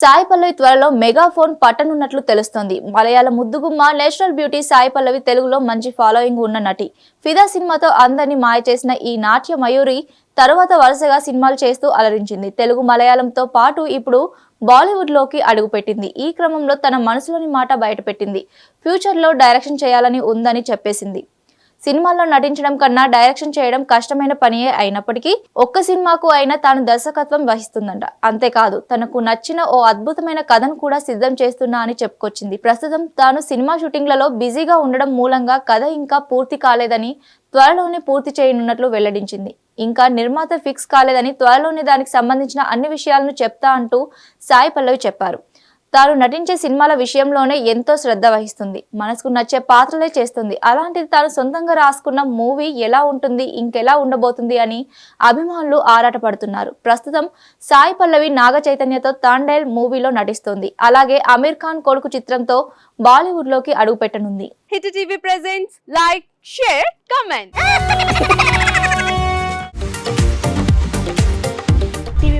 సాయి పల్లవి త్వరలో మెగాఫోన్ పట్టనున్నట్లు తెలుస్తోంది. మలయాళ ముద్దుగుమ్మ నేషనల్ బ్యూటీ సాయి పల్లవి తెలుగులో మంచి ఫాలోయింగ్ ఉన్న నటి. ఫిదా సినిమాతో అందరినీ మాయ చేసిన ఈ నాట్య మయూరి తరువాత వరుసగా సినిమాలు చేస్తూ అలరించింది. తెలుగు మలయాళంతో పాటు ఇప్పుడు బాలీవుడ్లోకి అడుగుపెట్టింది. ఈ క్రమంలో తన మనసులోని మాట బయటపెట్టింది. ఫ్యూచర్లో డైరెక్షన్ చేయాలని ఉందని చెప్పేసింది. సినిమాల్లో నటించడం కన్నా డైరెక్షన్ చేయడం కష్టమైన పనియే అయినప్పటికీ ఒక్క సినిమాకు అయినా తాను దర్శకత్వం వహిస్తుందంట. అంతేకాదు తనకు నచ్చిన ఓ అద్భుతమైన కథను కూడా సిద్ధం చేస్తున్నా అని చెప్పుకొచ్చింది. ప్రస్తుతం తాను సినిమా షూటింగ్లలో బిజీగా ఉండడం మూలంగా కథ ఇంకా పూర్తి కాలేదని త్వరలోనే పూర్తి చేయనున్నట్లు వెల్లడించింది. ఇంకా నిర్మాత ఫిక్స్ కాలేదని త్వరలోనే దానికి సంబంధించిన అన్ని విషయాలను చెప్తా అంటూ సాయి పల్లవి చెప్పారు. తాను నటించే సినిమాల విషయంలోనే ఎంతో శ్రద్ధ వహిస్తుంది. మనసుకు నచ్చే పాత్రలే చేస్తుంది. అలాంటిది తాను సొంతంగా రాసుకున్న మూవీ ఎలా ఉంటుంది ఇంకెలా ఉండబోతుంది అని అభిమానులు ఆరాటపడుతున్నారు. ప్రస్తుతం సాయి పల్లవి నాగ చైతన్యతో తాండేల్ మూవీలో నటిస్తుంది. అలాగే అమీర్ ఖాన్ కొడుకు చిత్రంతో బాలీవుడ్లోకి అడుగుపెట్టనుంది. Hit TV presents like share comment.